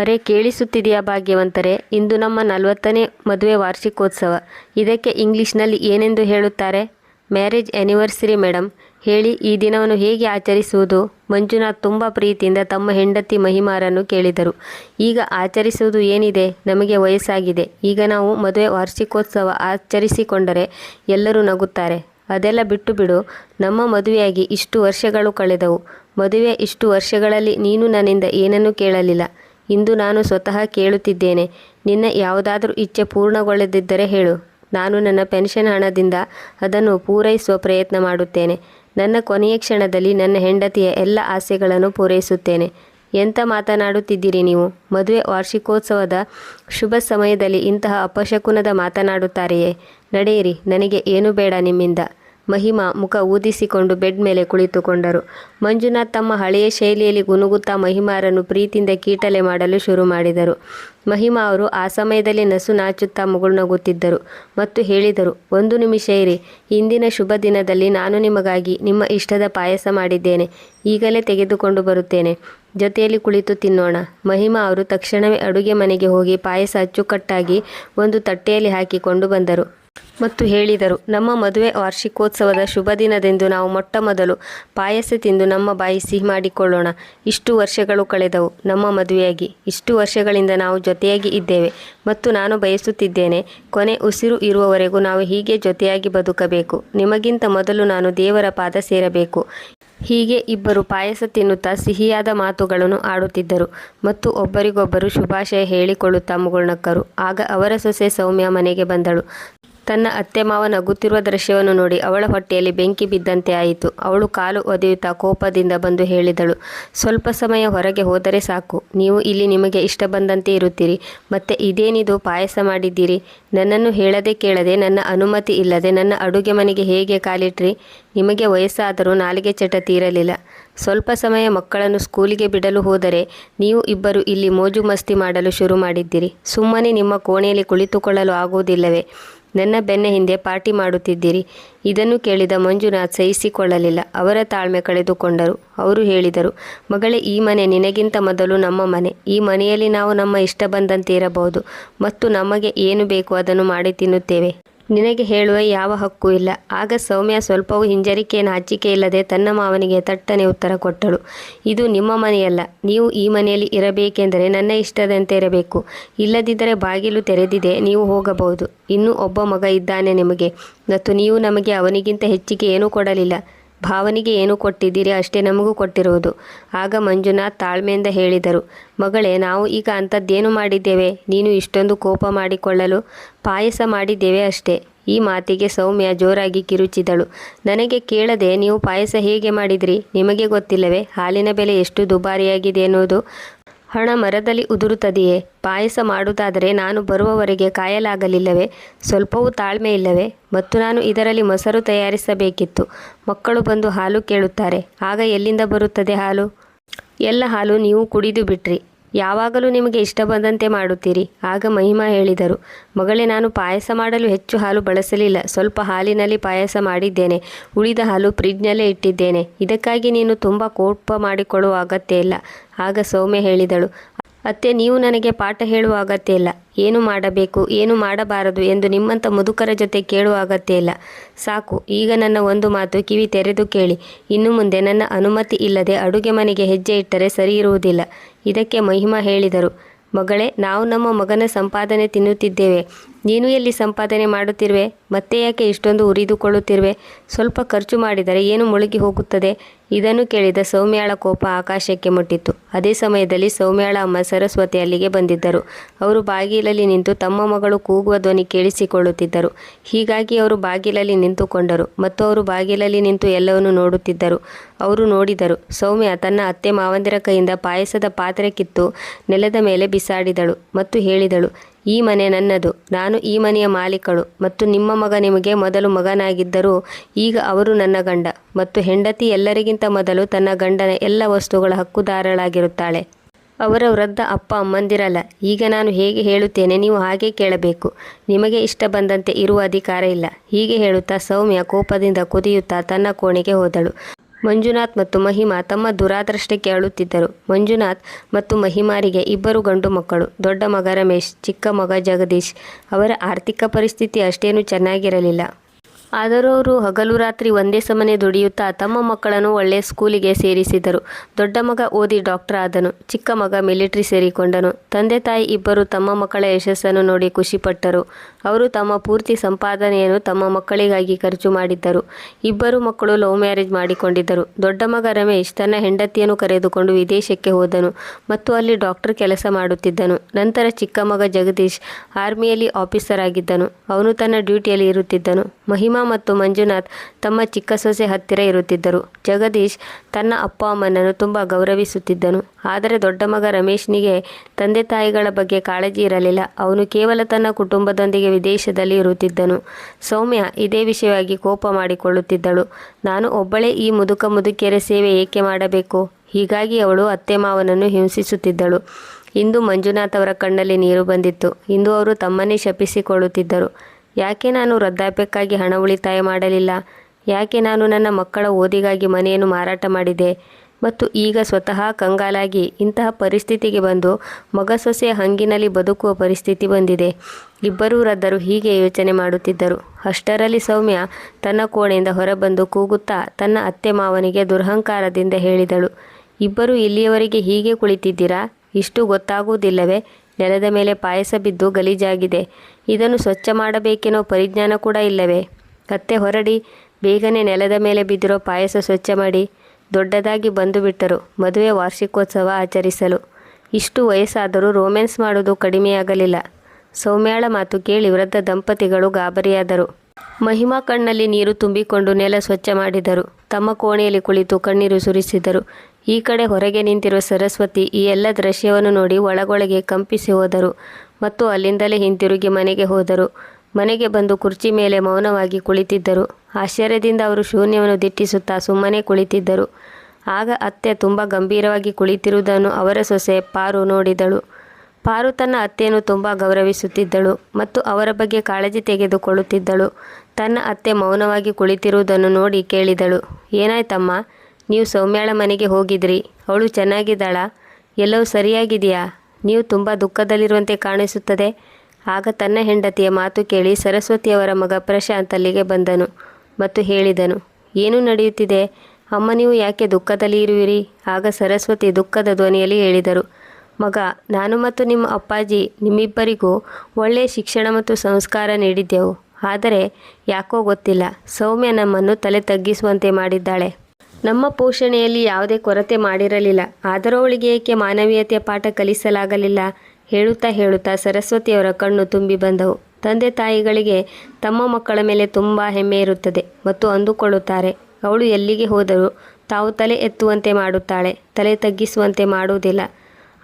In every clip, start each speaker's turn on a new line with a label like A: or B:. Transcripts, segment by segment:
A: ಅರೆ ಕೇಳಿಸುತ್ತಿದೆಯಾ ಭಾಗ್ಯವಂತರೆ? ಇಂದು ನಮ್ಮ ನಲವತ್ತನೇ ಮದುವೆ ವಾರ್ಷಿಕೋತ್ಸವ. ಇದಕ್ಕೆ ಇಂಗ್ಲಿಷ್ನಲ್ಲಿ ಏನೆಂದು ಹೇಳುತ್ತಾರೆ? ಮ್ಯಾರೇಜ್ ಆ್ಯನಿವರ್ಸರಿ ಮೇಡಮ್ ಹೇಳಿ, ಈ ದಿನವನ್ನು ಹೇಗೆ ಆಚರಿಸುವುದು? ಮಂಜುನಾಥ್ ತುಂಬ ಪ್ರೀತಿಯಿಂದ ತಮ್ಮ ಹೆಂಡತಿ ಮಹಿಮಾರನ್ನು ಕೇಳಿದರು. ಈಗ ಆಚರಿಸುವುದು ಏನಿದೆ? ನಮಗೆ ವಯಸ್ಸಾಗಿದೆ. ಈಗ ನಾವು ಮದುವೆ ವಾರ್ಷಿಕೋತ್ಸವ ಆಚರಿಸಿಕೊಂಡರೆ ಎಲ್ಲರೂ ನಗುತ್ತಾರೆ. ಅದೆಲ್ಲ ಬಿಟ್ಟು ಬಿಡು. ನಮ್ಮ ಮದುವೆಯಾಗಿ ಇಷ್ಟು ವರ್ಷಗಳು ಕಳೆದವು. ಮದುವೆ ಇಷ್ಟು ವರ್ಷಗಳಲ್ಲಿ ನೀನು ನನ್ನಿಂದ ಏನನ್ನೂ ಕೇಳಲಿಲ್ಲ. ಇಂದು ನಾನು ಸ್ವತಃ ಕೇಳುತ್ತಿದ್ದೇನೆ. ನಿನ್ನ ಯಾವುದಾದರೂ ಇಚ್ಛೆ ಪೂರ್ಣಗೊಳ್ಳದಿದ್ದರೆ ಹೇಳು. ನಾನು ನನ್ನ ಪೆನ್ಷನ್ ಹಣದಿಂದ ಅದನ್ನು ಪೂರೈಸುವ ಪ್ರಯತ್ನ ಮಾಡುತ್ತೇನೆ. ನನ್ನ ಕೊನೆಯ ಕ್ಷಣದಲ್ಲಿ ನನ್ನ ಹೆಂಡತಿಯ ಎಲ್ಲ ಆಸೆಗಳನ್ನು ಪೂರೈಸುತ್ತೇನೆ. ಎಂತ ಮಾತನಾಡುತ್ತಿದ್ದೀರಿ ನೀವು? ಮದುವೆ ವಾರ್ಷಿಕೋತ್ಸವದ ಶುಭ ಸಮಯದಲ್ಲಿ ಇಂತಹ ಅಪಶಕುನದ ಮಾತನಾಡುತ್ತಾರೆಯೇ? ನಡೆಯಿರಿ, ನನಗೆ ಏನು ಬೇಡ ನಿಮ್ಮಿಂದ. ಮಹಿಮಾ ಮುಖ ಊದಿಸಿಕೊಂಡು ಬೆಡ್ ಮೇಲೆ ಕುಳಿತುಕೊಂಡರು. ಮಂಜುನಾಥ್ ತಮ್ಮ ಹಳೆಯ ಶೈಲಿಯಲ್ಲಿ ಗುನುಗುತ್ತಾ ಮಹಿಮಾರನ್ನು ಪ್ರೀತಿಯಿಂದ ಕೀಟಲೆ ಮಾಡಲು ಶುರು ಮಾಡಿದರು. ಮಹಿಮಾ ಅವರು ಆ ಸಮಯದಲ್ಲಿ ನಸು ನಾಚುತ್ತಾ ಮುಗುಳ್ನಗುತ್ತಿದ್ದರು ಮತ್ತು ಹೇಳಿದರು, ಒಂದು ನಿಮಿಷ ಇರಿ, ಇಂದಿನ ಶುಭ ದಿನದಲ್ಲಿ ನಾನು ನಿಮಗಾಗಿ ನಿಮ್ಮ ಇಷ್ಟದ ಪಾಯಸ ಮಾಡಿದ್ದೇನೆ, ಈಗಲೇ ತೆಗೆದುಕೊಂಡು ಬರುತ್ತೇನೆ, ಜೊತೆಯಲ್ಲಿ ಕುಳಿತು ತಿನ್ನೋಣ. ಮಹಿಮಾ ಅವರು ತಕ್ಷಣವೇ ಅಡುಗೆ ಮನೆಗೆ ಹೋಗಿ ಪಾಯಸ ಅಚ್ಚುಕಟ್ಟಾಗಿ ಒಂದು ತಟ್ಟೆಯಲ್ಲಿ ಹಾಕಿಕೊಂಡು ಬಂದರು. ಮತ್ತು ಹೇಳಿದರು, ನಮ್ಮ ಮದುವೆ ವಾರ್ಷಿಕೋತ್ಸವದ ಶುಭ ದಿನದಂದು ನಾವು ಮೊಟ್ಟ ಮೊದಲು ಪಾಯಸ ತಿಂದು ನಮ್ಮ ಬಾಯಿ ಸಿಹಿ ಮಾಡಿಕೊಳ್ಳೋಣ. ಇಷ್ಟು ವರ್ಷಗಳು ಕಳೆದವು, ನಮ್ಮ ಮದುವೆಯಾಗಿ. ಇಷ್ಟು ವರ್ಷಗಳಿಂದ ನಾವು ಜೊತೆಯಾಗಿ ಇದ್ದೇವೆ ಮತ್ತು ನಾನು ಬಯಸುತ್ತಿದ್ದೇನೆ, ಕೊನೆ ಉಸಿರು ಇರುವವರೆಗೂ ನಾವು ಹೀಗೆ ಜೊತೆಯಾಗಿ ಬದುಕಬೇಕು. ನಿಮಗಿಂತ ಮೊದಲು ನಾನು ದೇವರ ಪಾದ ಸೇರಬೇಕು. ಹೀಗೆ ಇಬ್ಬರು ಪಾಯಸ ತಿನ್ನುತ್ತಾ ಸಿಹಿಯಾದ ಮಾತುಗಳನ್ನು ಆಡುತ್ತಿದ್ದರು ಮತ್ತು ಒಬ್ಬರಿಗೊಬ್ಬರು ಶುಭಾಶಯ ಹೇಳಿಕೊಳ್ಳುತ್ತಾ ಮುಗುಳ್ನಕ್ಕರು. ಆಗ ಅವರ ಸೊಸೆ ಸೌಮ್ಯ ಮನೆಗೆ ಬಂದಳು. ತನ್ನ ಅತ್ತೆ ಮಾವ ನಗುತ್ತಿರುವ ದೃಶ್ಯವನ್ನು ನೋಡಿ ಅವಳ ಹೊಟ್ಟೆಯಲ್ಲಿ ಬೆಂಕಿ ಬಿದ್ದಂತೆ ಆಯಿತು. ಅವಳು ಕಾಲು ಒದೆಯುತ್ತಾ ಕೋಪದಿಂದ ಬಂದು ಹೇಳಿದಳು, ಸ್ವಲ್ಪ ಸಮಯ ಹೊರಗೆ ಹೋದರೆ ಸಾಕು. ನೀವು ಇಲ್ಲಿ ನಿಮಗೆ ಇಷ್ಟ ಬಂದಂತೆ ಇರುತ್ತೀರಿ. ಮತ್ತೆ ಇದೇನಿದು ಪಾಯಸ ಮಾಡಿದ್ದೀರಿ? ನನ್ನನ್ನು ಹೇಳದೆ ಕೇಳದೆ ನನ್ನ ಅನುಮತಿ ಇಲ್ಲದೆ ನನ್ನ ಅಡುಗೆ ಮನೆಗೆ ಹೇಗೆ ಕಾಲಿಟ್ರಿ? ನಿಮಗೆ ವಯಸ್ಸಾದರೂ ನಾಲಿಗೆ ಚಟ ತೀರಲಿಲ್ಲ. ಸ್ವಲ್ಪ ಸಮಯ ಮಕ್ಕಳನ್ನು ಸ್ಕೂಲಿಗೆ ಬಿಡಲು ಹೋದರೆ ನೀವು ಇಬ್ಬರು ಇಲ್ಲಿ ಮೋಜು ಮಸ್ತಿ ಮಾಡಲು ಶುರು ಮಾಡಿದ್ದೀರಿ. ಸುಮ್ಮನೆ ನಿಮ್ಮ ಕೋಣೆಯಲ್ಲಿ ಕುಳಿತುಕೊಳ್ಳಲು ಆಗುವುದಿಲ್ಲವೇ? ನನ್ನ ಬೆನ್ನ ಹಿಂದೆ ಪಾರ್ಟಿ ಮಾಡುತ್ತಿದ್ದೀರಿ. ಇದನ್ನು ಕೇಳಿದ ಮಂಜುನಾಥ್ ಸಹಿಸಿಕೊಳ್ಳಲಿಲ್ಲ. ಅವರ ತಾಳ್ಮೆ ಕಳೆದುಕೊಂಡರು. ಅವರು ಹೇಳಿದರು, ಮಗಳೇ, ಈ ಮನೆ ನಿನಗಿಂತ ಮೊದಲು ನಮ್ಮ ಮನೆ. ಈ ಮನೆಯಲ್ಲಿ ನಾವು ನಮ್ಮ ಇಷ್ಟ ಬಂದಂತೆ ಇರಬಹುದು. ಮತ್ತು ನಮಗೆ ಏನು ಬೇಕು ಅದನ್ನು ಮಾಡಿ ತಿನ್ನುತ್ತೇವೆ. ನಿನಗೆ ಹೇಳುವ ಯಾವ ಹಕ್ಕು ಇಲ್ಲ. ಆಗ ಸೌಮ್ಯ ಸ್ವಲ್ಪವೂ ಹಿಂಜರಿಕೆಯನ್ನು ಹಚ್ಚಿಕೆ ಇಲ್ಲದೆ ತನ್ನ ಮಾವನಿಗೆ ತಟ್ಟನೆ ಉತ್ತರ ಕೊಟ್ಟಳು. ಇದು ನಿಮ್ಮ ಮನೆಯಲ್ಲ. ನೀವು ಈ ಮನೆಯಲ್ಲಿ ಇರಬೇಕೆಂದರೆ ನನ್ನ ಇಷ್ಟದಂತೆ ಇರಬೇಕು. ಇಲ್ಲದಿದ್ದರೆ ಬಾಗಿಲು ತೆರೆದಿದೆ, ನೀವು ಹೋಗಬಹುದು. ಇನ್ನೂ ಒಬ್ಬ ಮಗ ಇದ್ದಾನೆ ನಿಮಗೆ. ಮತ್ತು ನೀವು ನಮಗೆ ಅವನಿಗಿಂತ ಹೆಚ್ಚಿಗೆ ಏನೂ ಕೊಡಲಿಲ್ಲ. ಭಾವನಿಗೆ ಏನು ಕೊಟ್ಟಿದ್ದೀರಿ ಅಷ್ಟೇ ನಮಗೂ ಕೊಟ್ಟಿರುವುದು. ಆಗ ಮಂಜುನಾಥ್ ತಾಳ್ಮೆಯಿಂದ ಹೇಳಿದರು, ಮಗಳೇ, ನಾವು ಈಗ ಅಂಥದ್ದೇನು ಮಾಡಿದ್ದೇವೆ? ನೀನು ಇಷ್ಟೊಂದು ಕೋಪ ಮಾಡಿಕೊಳ್ಳಲು ಪಾಯಸ ಮಾಡಿದ್ದೇವೆ ಅಷ್ಟೇ. ಈ ಮಾತಿಗೆ ಸೌಮ್ಯ ಜೋರಾಗಿ ಕಿರುಚಿದಳು. ನನಗೆ ಕೇಳದೆ ನೀವು ಪಾಯಸ ಹೇಗೆ ಮಾಡಿದ್ರಿ? ನಿಮಗೆ ಗೊತ್ತಿಲ್ಲವೇ? ಹಾಲಿನ ಬೆಲೆ ಎಷ್ಟು ದುಬಾರಿಯಾಗಿದೆ ಎನ್ನುವುದು ಹಣ ಮರದಲ್ಲಿ ಉದುರುತ್ತದೆಯೇ? ಪಾಯಸ ಮಾಡುವುದಾದರೆ ನಾನು ಬರುವವರೆಗೆ ಕಾಯಲಾಗಲಿಲ್ಲವೇ? ಸ್ವಲ್ಪವೂ ತಾಳ್ಮೆ ಇಲ್ಲವೇ? ಮತ್ತು ನಾನು ಇದರಲ್ಲಿ ಮೊಸರು ತಯಾರಿಸಬೇಕಿತ್ತು. ಮಕ್ಕಳು ಬಂದು ಹಾಲು ಕೇಳುತ್ತಾರೆ. ಆಗ ಎಲ್ಲಿಂದ ಬರುತ್ತದೆ ಹಾಲು? ಎಲ್ಲ ಹಾಲು ನೀವು ಕುಡಿದು ಬಿಟ್ರಿ. ಯಾವಾಗಲೂ ನಿಮಗೆ ಇಷ್ಟ ಬಂದಂತೆ ಮಾಡುತ್ತೀರಿ. ಆಗ ಮಹಿಮಾ ಹೇಳಿದರು, ಮಗಳೇ, ನಾನು ಪಾಯಸ ಮಾಡಲು ಹೆಚ್ಚು ಹಾಲು ಬಳಸಲಿಲ್ಲ. ಸ್ವಲ್ಪ ಹಾಲಿನಲ್ಲಿ ಪಾಯಸ ಮಾಡಿದ್ದೇನೆ. ಉಳಿದ ಹಾಲು ಫ್ರಿಡ್ಜ್ನಲ್ಲೇ ಇಟ್ಟಿದ್ದೇನೆ. ಇದಕ್ಕಾಗಿ ನೀನು ತುಂಬ ಕೋಪ ಮಾಡಿಕೊಳ್ಳುವ ಅಗತ್ಯ ಇಲ್ಲ ಆಗ ಸೌಮ್ಯ ಹೇಳಿದಳು ಅತ್ತೆ, ನೀವು ನನಗೆ ಪಾಠ ಹೇಳುವ ಅಗತ್ಯ ಇಲ್ಲ. ಏನು ಮಾಡಬೇಕು, ಏನು ಮಾಡಬಾರದು ಎಂದು ನಿಮ್ಮಂಥ ಮುದುಕರ ಜೊತೆ ಕೇಳುವ ಅಗತ್ಯ ಇಲ್ಲ. ಸಾಕು, ಈಗ ನನ್ನ ಒಂದು ಮಾತು ಕಿವಿ ತೆರೆದು ಕೇಳಿ. ಇನ್ನು ಮುಂದೆ ನನ್ನ ಅನುಮತಿ ಇಲ್ಲದೆ ಅಡುಗೆ ಮನೆಗೆ ಹೆಜ್ಜೆ ಇಟ್ಟರೆ ಸರಿ ಇರುವುದಿಲ್ಲ. ಇದಕ್ಕೆ ಮಹಿಮಾ ಹೇಳಿದರು. ಮಗಳೇ, ನಾವು ನಮ್ಮ ಮಗನ ಸಂಪಾದನೆ ತಿನ್ನುತ್ತಿದ್ದೇವೆ. ನೀನು ಎಲ್ಲಿ ಸಂಪಾದನೆ ಮಾಡುತ್ತಿರುವೆ? ಮತ್ತೆ ಯಾಕೆ ಇಷ್ಟೊಂದು ಉರಿದುಕೊಳ್ಳುತ್ತಿರುವೆ? ಸ್ವಲ್ಪ ಖರ್ಚು ಮಾಡಿದರೆ ಏನು ಮುಳುಗಿ ಹೋಗುತ್ತದೆ? ಇದನ್ನು ಕೇಳಿದ ಸೌಮ್ಯಾಳ ಕೋಪ ಆಕಾಶಕ್ಕೆ ಮುಟ್ಟಿತು ಅದೇ ಸಮಯದಲ್ಲಿ ಸೌಮ್ಯಾಳ ಅಮ್ಮ ಸರಸ್ವತಿ ಅಲ್ಲಿಗೆ ಬಂದಿದ್ದರು. ಅವರು ಬಾಗಿಲಲ್ಲಿ ನಿಂತು ತಮ್ಮ ಮಗಳು ಕೂಗುವ ಧ್ವನಿ ಕೇಳಿಸಿಕೊಳ್ಳುತ್ತಿದ್ದರು. ಹೀಗಾಗಿ ಅವರು ಬಾಗಿಲಲ್ಲಿ ನಿಂತುಕೊಂಡರು ಮತ್ತು ಅವರು ಬಾಗಿಲಲ್ಲಿ ನಿಂತು ಎಲ್ಲವನ್ನು ನೋಡುತ್ತಿದ್ದರು. ಅವರು ನೋಡಿದರು, ಸೌಮ್ಯ ತನ್ನ ಅತ್ತೆ ಮಾವಂದಿರ ಕೈಯಿಂದ ಪಾಯಸದ ಪಾತ್ರೆ ಕಿತ್ತು ನೆಲದ ಮೇಲೆ ಬಿಸಾಡಿದಳು ಮತ್ತು ಹೇಳಿದಳು ಈ ಮನೆ ನನ್ನದು, ನಾನು ಈ ಮನೆಯ ಮಾಲೀಕಳು ಮತ್ತು ನಿಮ್ಮ ಮಗ ನಿಮಗೆ ಮೊದಲು ಮಗನಾಗಿದ್ದರೂ ಈಗ ಅವರು ನನ್ನ ಗಂಡ ಮತ್ತು ಹೆಂಡತಿ ಎಲ್ಲರಿಗಿಂತ ಮೊದಲು ತನ್ನ ಗಂಡನ ಎಲ್ಲ ವಸ್ತುಗಳ ಹಕ್ಕುದಾರಳಾಗಿರುತ್ತಾಳೆ. ಅವರ ವೃದ್ಧ ಅಪ್ಪ ಅಮ್ಮಂದಿರಲ್ಲ, ಈಗ ನಾನು ಹೇಗೆ ಹೇಳುತ್ತೇನೆ ನೀವು ಹಾಗೆ ಕೇಳಬೇಕು. ನಿಮಗೆ ಇಷ್ಟ ಬಂದಂತೆ ಇರುವ ಅಧಿಕಾರ ಇಲ್ಲ, ಹೀಗೆ ಹೇಳುತ್ತಾ ಸೌಮ್ಯ ಕೋಪದಿಂದ ಕುದಿಯುತ್ತಾ ತನ್ನ ಕೋಣೆಗೆ ಹೋದಳು. ಮಂಜುನಾಥ್ ಮತ್ತು ಮಹಿಮಾ ತಮ್ಮ ದುರಾದೃಷ್ಟಕ್ಕೆ ಅಳುತ್ತಿದ್ದರು. ಮಂಜುನಾಥ್ ಮತ್ತು ಮಹಿಮಾರಿಗೆ ಇಬ್ಬರು ಗಂಡು ಮಕ್ಕಳು, ದೊಡ್ಡ ಮಗ ರಮೇಶ್, ಚಿಕ್ಕ ಮಗ ಜಗದೀಶ್. ಅವರ ಆರ್ಥಿಕ ಪರಿಸ್ಥಿತಿ ಅಷ್ಟೇನೂ ಚೆನ್ನಾಗಿರಲಿಲ್ಲ. ಆದರೂ ಅವರು ಹಗಲು ರಾತ್ರಿ ಒಂದೇ ಸಮನೆ ದುಡಿಯುತ್ತಾ ತಮ್ಮ ಮಕ್ಕಳನ್ನು ಒಳ್ಳೆಯ ಸ್ಕೂಲಿಗೆ ಸೇರಿಸಿದರು. ದೊಡ್ಡ ಮಗ ಓದಿ ಡಾಕ್ಟರ್ ಆದನು. ಚಿಕ್ಕ ಮಗ ಮಿಲಿಟರಿ ಸೇರಿಕೊಂಡನು. ತಂದೆ ತಾಯಿ ಇಬ್ಬರು ತಮ್ಮ ಮಕ್ಕಳ ಯಶಸ್ಸನ್ನು ನೋಡಿ ಖುಷಿಪಟ್ಟರು. ಅವರು ತಮ್ಮ ಪೂರ್ತಿ ಸಂಪಾದನೆಯನ್ನು ತಮ್ಮ ಮಕ್ಕಳಿಗಾಗಿ ಖರ್ಚು ಮಾಡಿದ್ದರು. ಇಬ್ಬರು ಮಕ್ಕಳು ಲವ್ ಮ್ಯಾರೇಜ್ ಮಾಡಿಕೊಂಡಿದ್ದರು. ದೊಡ್ಡ ಮಗ ರಮೇಶ್ ತನ್ನ ಹೆಂಡತಿಯನ್ನು ಕರೆದುಕೊಂಡು ವಿದೇಶಕ್ಕೆ ಹೋದನು ಮತ್ತು ಅಲ್ಲಿ ಡಾಕ್ಟರ್ ಕೆಲಸ ಮಾಡುತ್ತಿದ್ದನು. ನಂತರ ಚಿಕ್ಕ ಮಗ ಜಗದೀಶ್ ಆರ್ಮಿಯಲ್ಲಿ ಆಫೀಸರ್ ಆಗಿದ್ದನು. ಅವನು ತನ್ನ ಡ್ಯೂಟಿಯಲ್ಲಿ ಇರುತ್ತಿದ್ದನು. ಮಹಿಮಾ ಮತ್ತು ಮಂಜುನಾಥ್ ತಮ್ಮ ಚಿಕ್ಕ ಸೊಸೆ ಹತ್ತಿರ ಇರುತ್ತಿದ್ದರು. ಜಗದೀಶ್ ತನ್ನ ಅಪ್ಪ ಅಮ್ಮನನ್ನು ತುಂಬ ಗೌರವಿಸುತ್ತಿದ್ದನು. ಆದರೆ ದೊಡ್ಡ ಮಗ ರಮೇಶ್ನಿಗೆ ತಂದೆ ತಾಯಿಗಳ ಬಗ್ಗೆ ಕಾಳಜಿ ಇರಲಿಲ್ಲ. ಅವನು ಕೇವಲ ತನ್ನ ಕುಟುಂಬದೊಂದಿಗೆ ವಿದೇಶದಲ್ಲಿ ಇರುತ್ತಿದ್ದನು. ಸೌಮ್ಯ ಇದೇ ವಿಷಯವಾಗಿ ಕೋಪ ಮಾಡಿಕೊಳ್ಳುತ್ತಿದ್ದಳು. ನಾನು ಒಬ್ಬಳೇ ಈ ಮುದುಕ ಮುದುಕಿಯರ ಸೇವೆ ಏಕೆ ಮಾಡಬೇಕು? ಹೀಗಾಗಿ ಅವಳು ಅತ್ತೆ ಮಾವನನ್ನು ಹಿಂಸಿಸುತ್ತಿದ್ದಳು. ಇಂದು ಮಂಜುನಾಥ್ ಅವರ ಕಣ್ಣಲ್ಲಿ ನೀರು ಬಂದಿತ್ತು. ಇಂದು ಅವರು ತಮ್ಮನ್ನೇ ಶಪಿಸಿಕೊಳ್ಳುತ್ತಿದ್ದರು. ಯಾಕೆ ನಾನು ವೃದ್ಧಾಪ್ಯಕ್ಕಾಗಿ ಹಣ ಉಳಿತಾಯ ಮಾಡಲಿಲ್ಲ? ಯಾಕೆ ನಾನು ನನ್ನ ಮಕ್ಕಳ ಓದಿಗಾಗಿ ಮನೆಯನ್ನು ಮಾರಾಟ ಮಾಡಿದೆ? ಮತ್ತು ಈಗ ಸ್ವತಃ ಕಂಗಾಲಾಗಿ ಇಂತಹ ಪರಿಸ್ಥಿತಿಗೆ ಬಂದು ಮಗ ಸೊಸೆಯ ಹಂಗಿನಲ್ಲಿ ಬದುಕುವ ಪರಿಸ್ಥಿತಿ ಬಂದಿದೆ. ಇಬ್ಬರೂ ವೃದ್ಧರು ಹೀಗೆ ಯೋಚನೆ ಮಾಡುತ್ತಿದ್ದರು. ಅಷ್ಟರಲ್ಲಿ ಸೌಮ್ಯ ತನ್ನ ಕೋಣೆಯಿಂದ ಹೊರಬಂದು ಕೂಗುತ್ತಾ ತನ್ನ ಅತ್ತೆ ಮಾವನಿಗೆ ದುರಹಂಕಾರದಿಂದ ಹೇಳಿದಳು. ಇಬ್ಬರು ಇಲ್ಲಿಯವರೆಗೆ ಹೀಗೆ ಕುಳಿತಿದ್ದೀರಾ? ಇಷ್ಟು ಗೊತ್ತಾಗುವುದಿಲ್ಲವೇ? ನೆಲದ ಮೇಲೆ ಪಾಯಸ ಬಿದ್ದು ಗಲೀಜಾಗಿದೆ. ಇದನ್ನು ಸ್ವಚ್ಛ ಮಾಡಬೇಕೆನ್ನೋ ಪರಿಜ್ಞಾನ ಕೂಡ ಇಲ್ಲವೇ? ಕತ್ತೆ ಹೊರಡಿ, ಬೇಗನೆ ನೆಲದ ಮೇಲೆ ಬಿದ್ದಿರೋ ಪಾಯಸ ಸ್ವಚ್ಛ ಮಾಡಿ ದೊಡ್ಡದಾಗಿ ಬಂದು ಬಿಟ್ಟರು, ಮದುವೆ ವಾರ್ಷಿಕೋತ್ಸವ ಆಚರಿಸಲು. ಇಷ್ಟು ವಯಸ್ಸಾದರೂ ರೋಮ್ಯಾನ್ಸ್ ಮಾಡುವುದು ಕಡಿಮೆಯಾಗಲಿಲ್ಲ. ಸೌಮ್ಯಾಳ ಮಾತು ಕೇಳಿ ವೃದ್ಧ ದಂಪತಿಗಳು ಗಾಬರಿಯಾದರು. ಮಹಿಮಾ ಕಣ್ಣಲ್ಲಿ ನೀರು ತುಂಬಿಕೊಂಡು ನೆಲ ಸ್ವಚ್ಛ ಮಾಡಿದರು. ತಮ್ಮ ಕೋಣೆಯಲ್ಲಿ ಕುಳಿತು ಕಣ್ಣೀರು ಸುರಿಸಿದರು. ಈ ಕಡೆ ಹೊರಗೆ ನಿಂತಿರುವ ಸರಸ್ವತಿ ಈ ಎಲ್ಲ ದೃಶ್ಯವನ್ನು ನೋಡಿ ಒಳಗೊಳಗೆ ಕಂಪಿಸಿ ಹೋದರು ಮತ್ತು ಅಲ್ಲಿಂದಲೇ ಹಿಂತಿರುಗಿ ಮನೆಗೆ ಹೋದರು. ಮನೆಗೆ ಬಂದು ಕುರ್ಚಿ ಮೇಲೆ ಮೌನವಾಗಿ ಕುಳಿತಿದ್ದರು. ಆಶ್ಚರ್ಯದಿಂದ ಅವರು ಶೂನ್ಯವನ್ನು ದಿಟ್ಟಿಸುತ್ತಾ ಸುಮ್ಮನೆ ಕುಳಿತಿದ್ದರು. ಆಗ ಅತ್ತೆ ತುಂಬ ಗಂಭೀರವಾಗಿ ಕುಳಿತಿರುವುದನ್ನು ಅವರ ಸೊಸೆ ಪಾರು ನೋಡಿದಳು. ಪಾರು ತನ್ನ ಅತ್ತೆಯನ್ನು ತುಂಬ ಗೌರವಿಸುತ್ತಿದ್ದಳು ಮತ್ತು ಅವರ ಬಗ್ಗೆ ಕಾಳಜಿ ತೆಗೆದುಕೊಳ್ಳುತ್ತಿದ್ದಳು. ತನ್ನ ಅತ್ತೆ ಮೌನವಾಗಿ ಕುಳಿತಿರುವುದನ್ನು ನೋಡಿ ಕೇಳಿದಳು. ಏನಾಯ್ತಮ್ಮ? ನೀವು ಸೌಮ್ಯಾಳ ಮನೆಗೆ ಹೋಗಿದ್ರಿ. ಅವಳು ಚೆನ್ನಾಗಿದ್ದಾಳ. ಎಲ್ಲವೂ ಸರಿಯಾಗಿದೆಯಾ? ನೀವು ತುಂಬ ದುಃಖದಲ್ಲಿರುವಂತೆ ಕಾಣಿಸುತ್ತದೆ. ಆಗ ತನ್ನ ಹೆಂಡತಿಯ ಮಾತು ಕೇಳಿ ಸರಸ್ವತಿಯವರ ಮಗ ಪ್ರಶಾಂತ್ ಅಲ್ಲಿಗೆ ಬಂದನು ಮತ್ತು ಹೇಳಿದನು, ಏನು ನಡೆಯುತ್ತಿದೆ? ಅಮ್ಮ, ನೀವು ಯಾಕೆ ದುಃಖದಲ್ಲಿ ಇರುವಿರಿ? ಆಗ ಸರಸ್ವತಿ ದುಃಖದ ಧ್ವನಿಯಲ್ಲಿ ಹೇಳಿದರು, ಮಗ, ನಾನು ಮತ್ತು ನಿಮ್ಮ ಅಪ್ಪಾಜಿ ನಿಮ್ಮಿಬ್ಬರಿಗೂ ಒಳ್ಳೆಯ ಶಿಕ್ಷಣ ಮತ್ತು ಸಂಸ್ಕಾರ ನೀಡಿದ್ದೆವು. ಆದರೆ ಯಾಕೋ ಗೊತ್ತಿಲ್ಲ. ಸೌಮ್ಯ ನಮ್ಮನ್ನು ತಲೆ ತಗ್ಗಿಸುವಂತೆ ಮಾಡಿದ್ದಾಳೆ. ನಮ್ಮ ಪೋಷಣೆಯಲ್ಲಿ ಯಾವುದೇ ಕೊರತೆ ಮಾಡಿರಲಿಲ್ಲ. ಆದರೂ ಅವಳಿಗೆ ಏಕೆ ಮಾನವೀಯತೆಯ ಪಾಠ ಕಲಿಸಲಾಗಲಿಲ್ಲ? ಹೇಳುತ್ತಾ ಹೇಳುತ್ತಾ ಸರಸ್ವತಿಯವರ ಕಣ್ಣು ತುಂಬಿ ಬಂದವು. ತಂದೆ ತಾಯಿಗಳಿಗೆ ತಮ್ಮ ಮಕ್ಕಳ ಮೇಲೆ ತುಂಬ ಹೆಮ್ಮೆ ಇರುತ್ತದೆ ಮತ್ತು ಅಂದುಕೊಳ್ಳುತ್ತಾರೆ. ಅವಳು ಎಲ್ಲಿಗೆ ಹೋದರೂ ತಾವು ತಲೆ ಎತ್ತುವಂತೆ ಮಾಡುತ್ತಾಳೆ, ತಲೆ ತಗ್ಗಿಸುವಂತೆ ಮಾಡುವುದಿಲ್ಲ.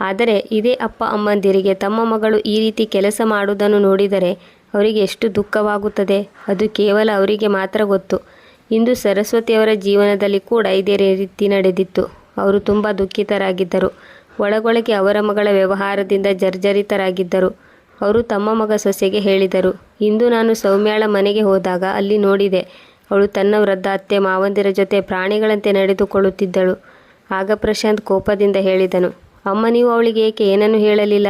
A: ಆದರೆ ಇದೇ ಅಪ್ಪ ಅಮ್ಮಂದಿರಿಗೆ ತಮ್ಮ ಮಗಳು ಈ ರೀತಿ ಕೆಲಸ ಮಾಡುವುದನ್ನು ನೋಡಿದರೆ ಅವರಿಗೆ ಎಷ್ಟು ದುಃಖವಾಗುತ್ತದೆ? ಅದು ಕೇವಲ ಅವರಿಗೆ ಮಾತ್ರ ಗೊತ್ತು. ಇಂದು ಸರಸ್ವತಿಯವರ ಜೀವನದಲ್ಲಿ ಕೂಡ ಇದೇ ರೀತಿ ನಡೆದಿತ್ತು. ಅವರು ತುಂಬ ದುಃಖಿತರಾಗಿದ್ದರು. ಒಳಗೊಳಗೆ ಅವರ ಮಗಳ ವ್ಯವಹಾರದಿಂದ ಜರ್ಜರಿತರಾಗಿದ್ದರು. ಅವರು ತಮ್ಮ ಮಗ ಸೊಸೆಗೆ ಹೇಳಿದರು, ಇಂದು ನಾನು ಸೌಮ್ಯಾಳ ಮನೆಗೆ ಹೋದಾಗ ಅಲ್ಲಿ ನೋಡಿದೆ. ಅವಳು ತನ್ನ ವೃದ್ಧ ಅತ್ತೆ ಮಾವಂದಿರ ಜೊತೆ ಪ್ರಾಣಿಗಳಂತೆ ನಡೆದುಕೊಳ್ಳುತ್ತಿದ್ದಳು. ಆಗ ಪ್ರಶಾಂತ್ ಕೋಪದಿಂದ ಹೇಳಿದನು, ಅಮ್ಮ, ನೀವು ಅವಳಿಗೆ ಏಕೆ ಏನನ್ನು ಹೇಳಲಿಲ್ಲ?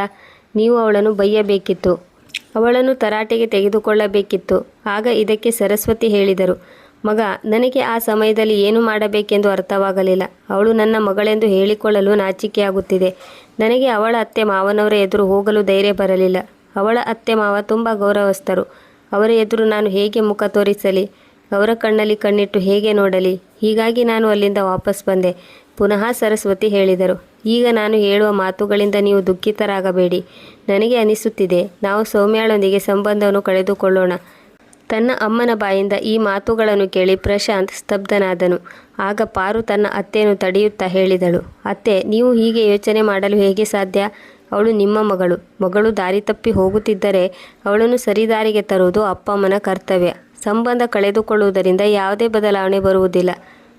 A: ನೀವು ಅವಳನ್ನು ಬೈಯಬೇಕಿತ್ತು. ಅವಳನ್ನು ತರಾಟೆಗೆ ತೆಗೆದುಕೊಳ್ಳಬೇಕಿತ್ತು. ಆಗ ಇದಕ್ಕೆ ಸರಸ್ವತಿ ಹೇಳಿದರು ಮಗ, ನನಗೆ ಆ ಸಮಯದಲ್ಲಿ ಏನು ಮಾಡಬೇಕೆಂದು ಅರ್ಥವಾಗಲಿಲ್ಲ. ಅವಳು ನನ್ನ ಮಗಳೆಂದು ಹೇಳಿಕೊಳ್ಳಲು ನಾಚಿಕೆಯಾಗುತ್ತಿದೆ. ನನಗೆ ಅವಳ ಅತ್ತೆ ಮಾವನವರ ಎದುರು ಹೋಗಲು ಧೈರ್ಯ ಬರಲಿಲ್ಲ. ಅವಳ ಅತ್ತೆ ಮಾವ ತುಂಬ ಗೌರವಸ್ಥರು. ಅವರ ಎದುರು ನಾನು ಹೇಗೆ ಮುಖ ತೋರಿಸಲಿ, ಅವರ ಕಣ್ಣಲ್ಲಿ ಕಣ್ಣಿಟ್ಟು ಹೇಗೆ ನೋಡಲಿ, ಹೀಗಾಗಿ ನಾನು ಅಲ್ಲಿಂದ ವಾಪಸ್ ಬಂದೆ, ಪುನಃ ಸರಸ್ವತಿ ಹೇಳಿದರು. ಈಗ ನಾನು ಹೇಳುವ ಮಾತುಗಳಿಂದ ನೀವು ದುಃಖಿತರಾಗಬೇಡಿ. ನನಗೆ ಅನಿಸುತ್ತಿದೆ, ನಾವು ಸೌಮ್ಯಾಳೊಂದಿಗೆ ಸಂಬಂಧವನ್ನು ಕಳೆದುಕೊಳ್ಳೋಣ. ತನ್ನ ಅಮ್ಮನ ಬಾಯಿಂದ ಈ ಮಾತುಗಳನ್ನು ಕೇಳಿ ಪ್ರಶಾಂತ್ ಸ್ತಬ್ಧನಾದನು. ಆಗ ಪಾರು ತನ್ನ ಅತ್ತೆಯನ್ನು ತಡೆಯುತ್ತಾ ಹೇಳಿದಳು, ಅತ್ತೆ, ನೀವು ಹೀಗೆ ಯೋಚನೆ ಮಾಡಲು ಹೇಗೆ ಸಾಧ್ಯ? ಅವಳು ನಿಮ್ಮ ಮಗಳು. ಮಗಳು ದಾರಿ ತಪ್ಪಿ ಹೋಗುತ್ತಿದ್ದರೆ ಅವಳನ್ನು ಸರಿದಾರಿಗೆ ತರುವುದು ಅಪ್ಪ ಅಮ್ಮನ ಕರ್ತವ್ಯ. ಸಂಬಂಧ ಕಳೆದುಕೊಳ್ಳುವುದರಿಂದ ಯಾವುದೇ ಬದಲಾವಣೆ ಬರುವುದಿಲ್ಲ,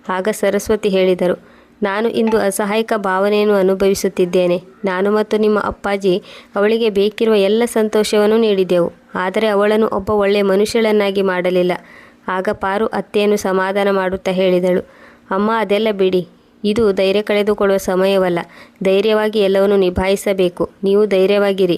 A: ಆಗ ಸರಸ್ವತಿ ಹೇಳಿದರು. ನಾನು ಇಂದು ಅಸಹಾಯಕ ಭಾವನೆಯನ್ನು ಅನುಭವಿಸುತ್ತಿದ್ದೇನೆ. ನಾನು ಮತ್ತು ನಿಮ್ಮ ಅಪ್ಪಾಜಿ ಅವಳಿಗೆ ಬೇಕಿರುವ ಎಲ್ಲ ಸಂತೋಷವನ್ನು ನೀಡಿದೆವು. ಆದರೆ ಅವಳನ್ನು ಒಬ್ಬ ಒಳ್ಳೆಯ ಮನುಷ್ಯಳನ್ನಾಗಿ ಮಾಡಲಿಲ್ಲ. ಆಗ ಪಾರು ಅತ್ತೆಯನ್ನು ಸಮಾಧಾನ ಮಾಡುತ್ತಾ ಹೇಳಿದಳು, ಅಮ್ಮ, ಅದೆಲ್ಲ ಬಿಡಿ. ಇದು ಧೈರ್ಯ ಕಳೆದುಕೊಳ್ಳುವ ಸಮಯವಲ್ಲ. ಧೈರ್ಯವಾಗಿ ಎಲ್ಲವನ್ನು ನಿಭಾಯಿಸಬೇಕು. ನೀವು ಧೈರ್ಯವಾಗಿರಿ.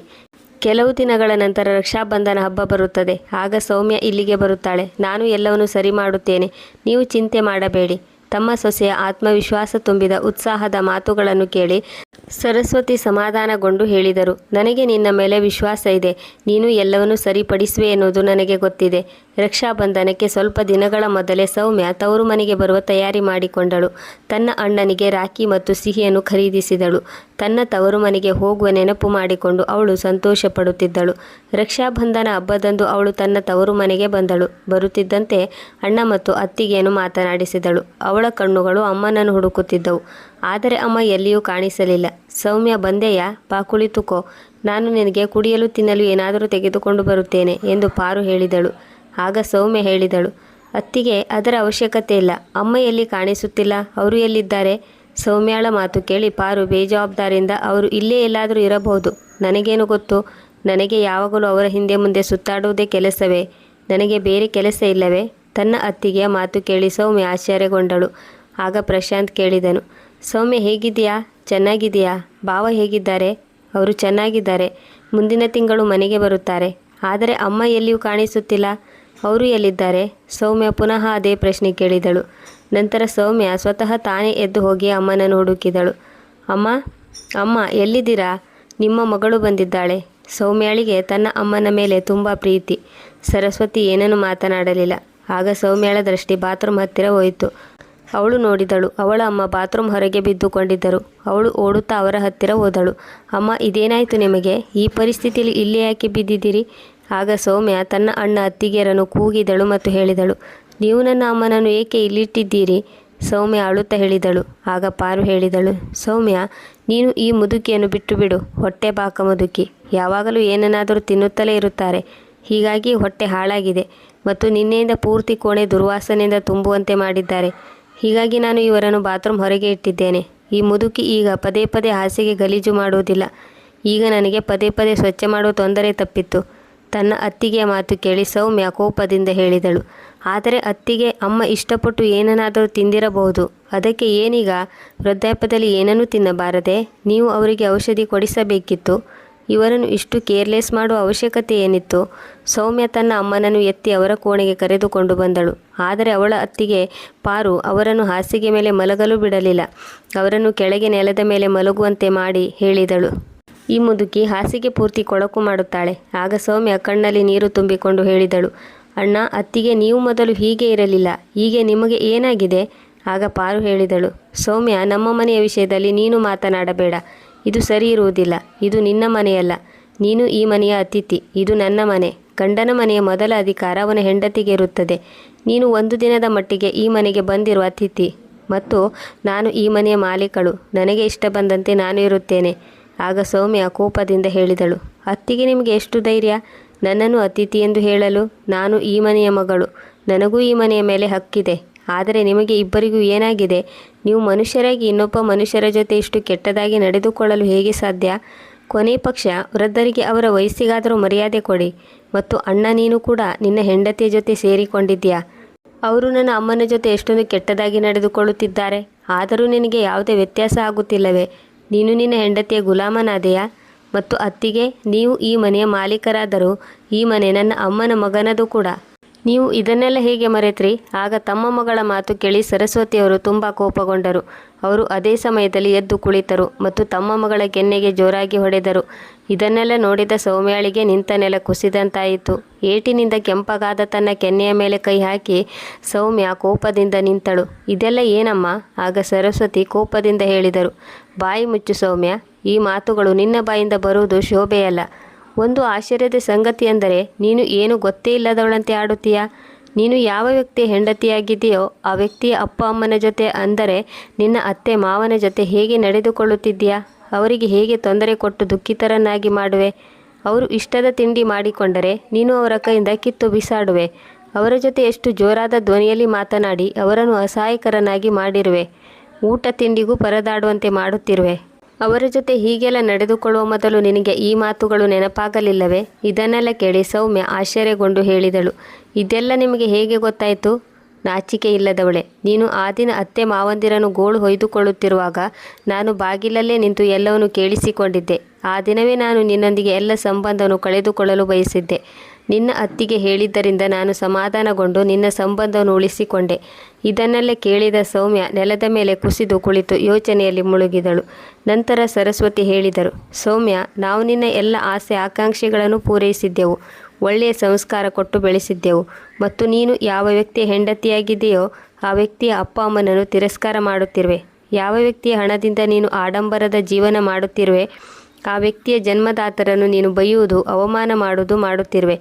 A: ಕೆಲವು ದಿನಗಳ ನಂತರ ರಕ್ಷಾಬಂಧನ ಹಬ್ಬ ಬರುತ್ತದೆ. ಆಗ ಸೌಮ್ಯ ಇಲ್ಲಿಗೆ ಬರುತ್ತಾಳೆ. ನಾನು ಎಲ್ಲವನ್ನು ಸರಿ ಮಾಡುತ್ತೇನೆ. ನೀವು ಚಿಂತೆ ಮಾಡಬೇಡಿ. ತಮ್ಮ ಸೊಸೆಯ ಆತ್ಮವಿಶ್ವಾಸ ತುಂಬಿದ ಉತ್ಸಾಹದ ಮಾತುಗಳನ್ನು ಕೇಳಿ ಸರಸ್ವತಿ ಸಮಾಧಾನಗೊಂಡು ಹೇಳಿದರು. ನನಗೆ ನಿನ್ನ ಮೇಲೆ ವಿಶ್ವಾಸ ಇದೆ. ನೀನು ಎಲ್ಲವನ್ನೂ ಸರಿಪಡಿಸುವೆ ಎನ್ನುವುದು ನನಗೆ ಗೊತ್ತಿದೆ. ರಕ್ಷಾಬಂಧನಕ್ಕೆ ಸ್ವಲ್ಪ ದಿನಗಳ ಮೊದಲೇ ಸೌಮ್ಯ ತವರು ಮನೆಗೆ ಬರುವ ತಯಾರಿ ಮಾಡಿಕೊಂಡಳು. ತನ್ನ ಅಣ್ಣನಿಗೆ ರಾಖಿ ಮತ್ತು ಸಿಹಿಯನ್ನು ಖರೀದಿಸಿದಳು. ತನ್ನ ತವರು ಮನೆಗೆ ಹೋಗುವ ನೆನಪು ಮಾಡಿಕೊಂಡು ಅವಳು ಸಂತೋಷ ಪಡುತ್ತಿದ್ದಳು ರಕ್ಷಾಬಂಧನ ಹಬ್ಬದಂದು ಅವಳು ತನ್ನ ತವರು ಮನೆಗೆ ಬಂದಳು. ಬರುತ್ತಿದ್ದಂತೆ ಅಣ್ಣ ಮತ್ತು ಅತ್ತಿಗೆಯನ್ನು ಮಾತನಾಡಿಸಿದಳು. ಕಣ್ಣುಗಳು ಅಮ್ಮನನ್ನು ಹುಡುಕುತ್ತಿದ್ದವು. ಆದರೆ ಅಮ್ಮ ಎಲ್ಲಿಯೂ ಕಾಣಿಸಲಿಲ್ಲ. ಸೌಮ್ಯ, ಬಂದೆಯಾ? ಬಾ, ಕುಳಿತುಕೋ. ನಾನು ನಿನಗೆ ಕುಡಿಯಲು, ತಿನ್ನಲು ಏನಾದರೂ ತೆಗೆದುಕೊಂಡು ಬರುತ್ತೇನೆ ಎಂದು ಪಾರು ಹೇಳಿದಳು. ಆಗ ಸೌಮ್ಯ ಹೇಳಿದಳು, ಅತ್ತಿಗೆ ಅದರ ಅವಶ್ಯಕತೆ ಇಲ್ಲ. ಅಮ್ಮ ಎಲ್ಲಿ ಕಾಣಿಸುತ್ತಿಲ್ಲ? ಅವರು ಎಲ್ಲಿದ್ದಾರೆ? ಸೌಮ್ಯಾಳ ಮಾತು ಕೇಳಿ ಪಾರು ಬೇಜವಾಬ್ದಾರಿಯಿಂದ, ಅವರು ಇಲ್ಲೇ ಎಲ್ಲಾದರೂ ಇರಬಹುದು? ನನಗೇನು ಗೊತ್ತು? ನನಗೆ ಯಾವಾಗಲೂ ಅವರ ಹಿಂದೆ ಮುಂದೆ ಸುತ್ತಾಡುವುದೇ ಕೆಲಸವೇ? ನನಗೆ ಬೇರೆ ಕೆಲಸ ಇಲ್ಲವೇ? ತನ್ನ ಅತ್ತಿಗೆಯ ಮಾತು ಕೇಳಿ ಸೌಮ್ಯ ಆಶ್ಚರ್ಯಗೊಂಡಳು. ಆಗ ಪ್ರಶಾಂತ್ ಕೇಳಿದನು, ಸೌಮ್ಯ ಹೇಗಿದೆಯಾ ಚೆನ್ನಾಗಿದೆಯಾ ಭಾವ ಹೇಗಿದ್ದಾರೆ? ಅವರು ಚೆನ್ನಾಗಿದ್ದಾರೆ. ಮುಂದಿನ ತಿಂಗಳು ಮನೆಗೆ ಬರುತ್ತಾರೆ. ಆದರೆ ಅಮ್ಮ ಎಲ್ಲಿಯೂ ಕಾಣಿಸುತ್ತಿಲ್ಲ. ಅವರು ಎಲ್ಲಿದ್ದಾರೆ? ಸೌಮ್ಯ ಪುನಃ ಅದೇ ಪ್ರಶ್ನೆ ಕೇಳಿದಳು. ನಂತರ ಸೌಮ್ಯ ಸ್ವತಃ ತಾನೇ ಎದ್ದು ಹೋಗಿ ಅಮ್ಮನನ್ನು ಹುಡುಕಿದಳು ಅಮ್ಮ ಅಮ್ಮ, ಎಲ್ಲಿದ್ದೀರಾ? ನಿಮ್ಮ ಮಗಳು ಬಂದಿದ್ದಾಳೆ. ಸೌಮ್ಯಾಳಿಗೆ ತನ್ನ ಅಮ್ಮನ ಮೇಲೆ ತುಂಬ ಪ್ರೀತಿ. ಸರಸ್ವತಿ ಏನನ್ನು ಮಾತನಾಡಲಿಲ್ಲ. ಆಗ ಸೌಮ್ಯಳ ದೃಷ್ಟಿ ಬಾತ್ರೂಮ್ ಹತ್ತಿರ ಹೋಯಿತು. ಅವಳು ನೋಡಿದಳು. ಅವಳ ಅಮ್ಮ ಬಾತ್ರೂಮ್ ಹೊರಗೆ ಬಿದ್ದುಕೊಂಡಿದ್ದರು. ಅವಳು ಓಡುತ್ತಾ ಅವರ ಹತ್ತಿರ ಹೋದಳು. ಅಮ್ಮ, ಇದೇನಾಯಿತು ನಿಮಗೆ? ಈ ಪರಿಸ್ಥಿತಿಯಲ್ಲಿ ಇಲ್ಲಿ ಯಾಕೆ ಬಿದ್ದಿದ್ದೀರಿ? ಆಗ ಸೌಮ್ಯ ತನ್ನ ಅಣ್ಣ ಅತ್ತಿಗೆಯರನ್ನು ಕೂಗಿದಳು ಮತ್ತು ಹೇಳಿದಳು. ನೀವು ನನ್ನ ಅಮ್ಮನನ್ನು ಏಕೆ ಇಲ್ಲಿಟ್ಟಿದ್ದೀರಿ? ಸೌಮ್ಯ ಅಳುತ್ತಾ ಹೇಳಿದಳು. ಆಗ ಪಾರು ಹೇಳಿದಳು. ಸೌಮ್ಯ, ನೀನು ಈ ಮುದುಕಿಯನ್ನು ಬಿಟ್ಟು ಬಿಡು ಹೊಟ್ಟೆ ಬಾಕ ಮುದುಕಿ. ಯಾವಾಗಲೂ ಏನನ್ನಾದರೂ ತಿನ್ನುತ್ತಲೇ ಇರುತ್ತಾರೆ. ಹೀಗಾಗಿ ಹೊಟ್ಟೆ ಹಾಳಾಗಿದೆ. ಮತ್ತು ನಿನ್ನೆಯಿಂದ ಪೂರ್ತಿ ಕೋಣೆ ದುರ್ವಾಸನೆಯಿಂದ ತುಂಬುವಂತೆ ಮಾಡಿದ್ದಾರೆ. ಹೀಗಾಗಿ ನಾನು ಇವರನ್ನು ಬಾತ್ರೂಮ್ ಹೊರಗೆ ಇಟ್ಟಿದ್ದೇನೆ. ಈ ಮುದುಕಿ ಈಗ ಪದೇ ಪದೇ ಹಾಸಿಗೆ ಗಲೀಜು ಮಾಡುವುದಿಲ್ಲ. ಈಗ ನನಗೆ ಪದೇ ಪದೇ ಸ್ವಚ್ಛ ಮಾಡುವ ತೊಂದರೆ ತಪ್ಪಿತ್ತು. ತನ್ನ ಅತ್ತಿಗೆಯ ಮಾತು ಕೇಳಿ ಸೌಮ್ಯ ಕೋಪದಿಂದ ಹೇಳಿದಳು. ಆದರೆ ಅತ್ತಿಗೆ, ಅಮ್ಮ ಇಷ್ಟಪಟ್ಟು ಏನನ್ನಾದರೂ ತಿಂದಿರಬಹುದು. ಅದಕ್ಕೆ ಏನೀಗ? ವೃದ್ಧಾಪ್ಯದಲ್ಲಿ ಏನನ್ನೂ ತಿನ್ನಬಾರದೆ? ನೀವು ಅವರಿಗೆ ಔಷಧಿ ಕೊಡಿಸಬೇಕಿತ್ತು. ಇವರನ್ನು ಇಷ್ಟು ಕೇರ್ಲೆಸ್ ಮಾಡುವ ಅವಶ್ಯಕತೆ ಏನಿತ್ತು? ಸೌಮ್ಯ ತನ್ನ ಅಮ್ಮನನ್ನು ಎತ್ತಿ ಅವರ ಕೋಣೆಗೆ ಕರೆದುಕೊಂಡು ಬಂದಳು. ಆದರೆ ಅವಳ ಅತ್ತಿಗೆ ಪಾರು ಅವರನ್ನು ಹಾಸಿಗೆ ಮೇಲೆ ಮಲಗಲು ಬಿಡಲಿಲ್ಲ. ಅವರನ್ನು ಕೆಳಗೆ ನೆಲದ ಮೇಲೆ ಮಲಗುವಂತೆ ಮಾಡಿ ಹೇಳಿದಳು. ಈ ಮುದುಕಿ ಹಾಸಿಗೆ ಪೂರ್ತಿ ಕೊಳಕು ಮಾಡುತ್ತಾಳೆ. ಆಗ ಸೌಮ್ಯ ಕಣ್ಣಲ್ಲಿ ನೀರು ತುಂಬಿಕೊಂಡು ಹೇಳಿದಳು, ಅಣ್ಣ, ಅತ್ತಿಗೆ ನೀವು ಮೊದಲು ಹೀಗೆ ಇರಲಿಲ್ಲ. ಹೀಗೆ ನಿಮಗೆ ಏನಾಗಿದೆ? ಆಗ ಪಾರು ಹೇಳಿದಳು, ಸೌಮ್ಯ, ನಮ್ಮ ಮನೆಯ ವಿಷಯದಲ್ಲಿ ನೀನು ಮಾತನಾಡಬೇಡ. ಇದು ಸರಿ ಇರುವುದಿಲ್ಲ. ಇದು ನಿನ್ನ ಮನೆಯಲ್ಲ. ನೀನು ಈ ಮನೆಯ ಅತಿಥಿ. ಇದು ನನ್ನ ಮನೆ. ಗಂಡನ ಮನೆಯ ಮೊದಲ ಅಧಿಕಾರ ಅವನ ಹೆಂಡತಿಗೆ ಇರುತ್ತದೆ. ನೀನು ಒಂದು ದಿನದ ಮಟ್ಟಿಗೆ ಈ ಮನೆಗೆ ಬಂದಿರುವ ಅತಿಥಿ. ಮತ್ತು ನಾನು ಈ ಮನೆಯ ಮಾಲೀಕಳು. ನನಗೆ ಇಷ್ಟ ಬಂದಂತೆ ನಾನು ಇರುತ್ತೇನೆ. ಆಗ ಸೌಮ್ಯ ಕೋಪದಿಂದ ಹೇಳಿದಳು. ಅತ್ತಿಗೆ ನಿಮಗೆ ಎಷ್ಟು ಧೈರ್ಯ? ನನ್ನನ್ನು ಅತಿಥಿ ಎಂದು ಹೇಳಲು ನಾನು ಈ ಮನೆಯ ಮಗಳು. ನನಗೂ ಈ ಮನೆಯ ಮೇಲೆ ಹಕ್ಕಿದೆ. ಆದರೆ ನಿಮಗೆ ಇಬ್ಬರಿಗೂ ಏನಾಗಿದೆ? ನೀವು ಮನುಷ್ಯರಾಗಿ ಇನ್ನೊಬ್ಬ ಮನುಷ್ಯರ ಜೊತೆ ಇಷ್ಟು ಕೆಟ್ಟದಾಗಿ ನಡೆದುಕೊಳ್ಳಲು ಹೇಗೆ ಸಾಧ್ಯ? ಕೊನೆ ಪಕ್ಷ, ವೃದ್ಧರಿಗೆ ಅವರ ವಯಸ್ಸಿಗಾದರೂ ಮರ್ಯಾದೆ ಕೊಡಿ. ಮತ್ತು ಅಣ್ಣ, ನೀನು ಕೂಡ ನಿನ್ನ ಹೆಂಡತಿಯ ಜೊತೆ ಸೇರಿಕೊಂಡಿದ್ದೀಯಾ? ಅವರು ನನ್ನ ಅಮ್ಮನ ಜೊತೆ ಎಷ್ಟೊಂದು ಕೆಟ್ಟದಾಗಿ ನಡೆದುಕೊಳ್ಳುತ್ತಿದ್ದಾರೆ. ಆದರೂ ನಿನಗೆ ಯಾವುದೇ ವ್ಯತ್ಯಾಸ ಆಗುತ್ತಿಲ್ಲವೇ? ನೀನು ನಿನ್ನ ಹೆಂಡತಿಯ ಗುಲಾಮನಾದೆಯಾ? ಮತ್ತು ಅತ್ತಿಗೆ, ನೀವು ಈ ಮನೆಯ ಮಾಲೀಕರಾದರೂ ಈ ಮನೆ ನನ್ನ ಅಮ್ಮನ ಮಗನದು ಕೂಡ. ನೀವು ಇದನ್ನೆಲ್ಲ ಹೇಗೆ ಮರೆತ್ರಿ? ಆಗ ತಮ್ಮ ಮಗಳ ಮಾತು ಕೇಳಿ ಸರಸ್ವತಿಯವರು ತುಂಬ ಕೋಪಗೊಂಡರು. ಅವರು ಅದೇ ಸಮಯದಲ್ಲಿ ಎದ್ದು ಕುಳಿತರು ಮತ್ತು ತಮ್ಮ ಮಗಳ ಕೆನ್ನೆಗೆ ಜೋರಾಗಿ ಹೊಡೆದರು. ಇದನ್ನೆಲ್ಲ ನೋಡಿದ ಸೌಮ್ಯಾಳಿಗೆ ನಿಂತ ನೆಲ ಕುಸಿದಂತಾಯಿತು. ಏಟಿನಿಂದ ಕೆಂಪಗಾದ ತನ್ನ ಕೆನ್ನೆಯ ಮೇಲೆ ಕೈ ಹಾಕಿ ಸೌಮ್ಯ ಕೋಪದಿಂದ ನಿಂತಳು. ಇದೆಲ್ಲ ಏನಮ್ಮ? ಆಗ ಸರಸ್ವತಿ ಕೋಪದಿಂದ ಹೇಳಿದರು. ಬಾಯಿ ಮುಚ್ಚು ಸೌಮ್ಯ, ಈ ಮಾತುಗಳು ನಿನ್ನ ಬಾಯಿಂದ ಬರುವುದು ಶೋಭೆಯಲ್ಲ. ಒಂದು ಆಶ್ಚರ್ಯದ ಸಂಗತಿ ಎಂದರೆ, ನೀನು ಏನು ಗೊತ್ತೇ ಇಲ್ಲದವಳಂತೆ ಆಡುತ್ತೀಯಾ? ನೀನು ಯಾವ ವ್ಯಕ್ತಿಯ ಹೆಂಡತಿಯಾಗಿದೆಯೋ ಆ ವ್ಯಕ್ತಿಯ ಅಪ್ಪ ಅಮ್ಮನ ಜೊತೆ ಅಂದರೆ, ನಿನ್ನ ಅತ್ತೆ ಮಾವನ ಜೊತೆ ಹೇಗೆ ನಡೆದುಕೊಳ್ಳುತ್ತಿದ್ದೀಯಾ? ಅವರಿಗೆ ಹೇಗೆ ತೊಂದರೆ ಕೊಟ್ಟು ದುಃಖಿತರನ್ನಾಗಿ ಮಾಡುವೆ? ಅವರು ಇಷ್ಟದ ತಿಂಡಿ ಮಾಡಿಕೊಂಡರೆ, ನೀನು ಅವರ ಕೈಯಿಂದ ಕಿತ್ತು ಬಿಸಾಡುವೆ. ಅವರ ಜೊತೆ ಎಷ್ಟು ಜೋರಾದ ಧ್ವನಿಯಲ್ಲಿ ಮಾತನಾಡಿ, ಅವರನ್ನು ಅಸಹಾಯಕರನ್ನಾಗಿ ಮಾಡಿರುವೆ. ಊಟ ತಿಂಡಿಗೂ ಪರದಾಡುವಂತೆ ಮಾಡುತ್ತಿರುವೆ. ಅವರ ಜೊತೆ ಹೀಗೆಲ್ಲ ನಡೆದುಕೊಳ್ಳುವ ಮೊದಲು ನಿನಗೆ ಈ ಮಾತುಗಳು ನೆನಪಾಗಲಿಲ್ಲವೇ? ಇದನ್ನೆಲ್ಲ ಕೇಳಿ ಸೌಮ್ಯ ಆಶ್ಚರ್ಯಗೊಂಡು ಹೇಳಿದಳು. ಇದೆಲ್ಲ ನಿಮಗೆ ಹೇಗೆ ಗೊತ್ತಾಯಿತು? ನಾಚಿಕೆ ಇಲ್ಲದವಳೆ. ನೀನು ಆ ದಿನ ಅತ್ತೆ ಮಾವಂದಿರನ್ನು ಗೋಳು ಹೊಯ್ದುಕೊಳ್ಳುತ್ತಿರುವಾಗ ನಾನು ಬಾಗಿಲಲ್ಲೇ ನಿಂತು ಎಲ್ಲವನ್ನು ಕೇಳಿಸಿಕೊಂಡಿದ್ದೆ. ಆ ದಿನವೇ ನಾನು ನಿನ್ನೊಂದಿಗೆ ಎಲ್ಲ ಸಂಬಂಧವನ್ನು ಕಳೆದುಕೊಳ್ಳಲು ಬಯಸಿದ್ದೆ. ನಿನ್ನ ಅತ್ತಿಗೆ ಹೇಳಿದ್ದರಿಂದ ನಾನು ಸಮಾಧಾನಗೊಂಡು ನಿನ್ನ ಸಂಬಂಧವನ್ನು ಉಳಿಸಿಕೊಂಡೆ. ಇದನ್ನಲ್ಲೇ ಕೇಳಿದ ಸೌಮ್ಯ ನೆಲದ ಮೇಲೆ ಕುಸಿದು ಕುಳಿತು ಯೋಚನೆಯಲ್ಲಿ ಮುಳುಗಿದಳು. ನಂತರ ಸರಸ್ವತಿ ಹೇಳಿದರು, ಸೌಮ್ಯ, ನಾವು ನಿನ್ನ ಎಲ್ಲ ಆಸೆ ಆಕಾಂಕ್ಷೆಗಳನ್ನು ಪೂರೈಸಿದ್ದೆವು. ಒಳ್ಳೆಯ ಸಂಸ್ಕಾರ ಕೊಟ್ಟು ಬೆಳೆಸಿದ್ದೆವು. ಮತ್ತು ನೀನು ಯಾವ ವ್ಯಕ್ತಿಯ ಹೆಂಡತಿಯಾಗಿದೆಯೋ ಆ ವ್ಯಕ್ತಿಯ ಅಪ್ಪ ಅಮ್ಮನನ್ನು ತಿರಸ್ಕಾರ ಮಾಡುತ್ತಿರುವೆ. ಯಾವ ವ್ಯಕ್ತಿಯ ಹಣದಿಂದ ನೀನು ಆಡಂಬರದ ಜೀವನ ಮಾಡುತ್ತಿರುವೆ ಆ ವ್ಯಕ್ತಿಯ ಜನ್ಮದಾತರನ್ನು ನೀನು ಬೈಯುವುದು ಅವಮಾನ ಮಾಡುವುದು ಮಾಡುತ್ತಿರುವೆ.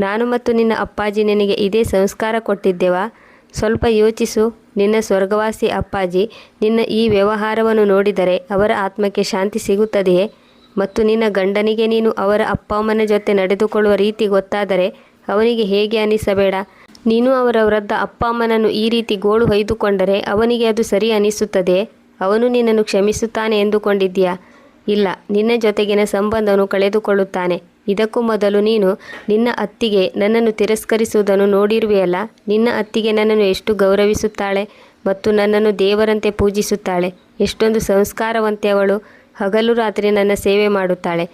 A: ನಾನು ಮತ್ತು ನಿನ್ನ ಅಪ್ಪಾಜಿ ನಿನಗೆ ಇದೇ ಸಂಸ್ಕಾರ ಕೊಟ್ಟಿದ್ದೆವಾ? ಸ್ವಲ್ಪ ಯೋಚಿಸು. ನಿನ್ನ ಸ್ವರ್ಗವಾಸಿ ಅಪ್ಪಾಜಿ, ನಿನ್ನ ಈ ವ್ಯವಹಾರವನ್ನು ನೋಡಿದರೆ ಅವರ ಆತ್ಮಕ್ಕೆ ಶಾಂತಿ ಸಿಗುತ್ತದೆಯೇ? ಮತ್ತು ನಿನ್ನ ಗಂಡನಿಗೆ ನೀನು ಅವರ ಅಪ್ಪ ಅಮ್ಮನ ಜೊತೆ ನಡೆದುಕೊಳ್ಳುವ ರೀತಿ ಗೊತ್ತಾದರೆ ಅವನಿಗೆ ಹೇಗೆ ಅನಿಸಬೇಡ? ನೀನು ಅವರ ವೃದ್ಧ ಅಪ್ಪ ಅಮ್ಮನನ್ನು ಈ ರೀತಿ ಗೋಳು ಹೊಯ್ದುಕೊಂಡರೆ ಅವನಿಗೆ ಅದು ಸರಿ ಅನಿಸುತ್ತದೆ ಅವನು ನಿನ್ನನ್ನು ಕ್ಷಮಿಸುತ್ತಾನೆ ಎಂದುಕೊಂಡಿದ್ದೀಯಾ? ಇಲ್ಲ, ನಿನ್ನ ಜೊತೆಗಿನ ಸಂಬಂಧವನ್ನು ಕಳೆದುಕೊಳ್ಳುತ್ತಾನೆ. ಇದಕ್ಕೂ ಮೊದಲು ನೀನು ನಿನ್ನ ಅತ್ತಿಗೆ ನನ್ನನ್ನು ತಿರಸ್ಕರಿಸುವುದನ್ನು ನೋಡಿರುವೆಯಲ್ಲ, ನಿನ್ನ ಅತ್ತಿಗೆ ನನ್ನನ್ನು ಎಷ್ಟು ಗೌರವಿಸುತ್ತಾಳೆ ಮತ್ತು ನನ್ನನ್ನು ದೇವರಂತೆ ಪೂಜಿಸುತ್ತಾಳೆ. ಎಷ್ಟೊಂದು ಸಂಸ್ಕಾರವಂತೆ ಅವಳು ಹಗಲು ರಾತ್ರಿ ನನ್ನ ಸೇವೆ ಮಾಡುತ್ತಾಳೆ.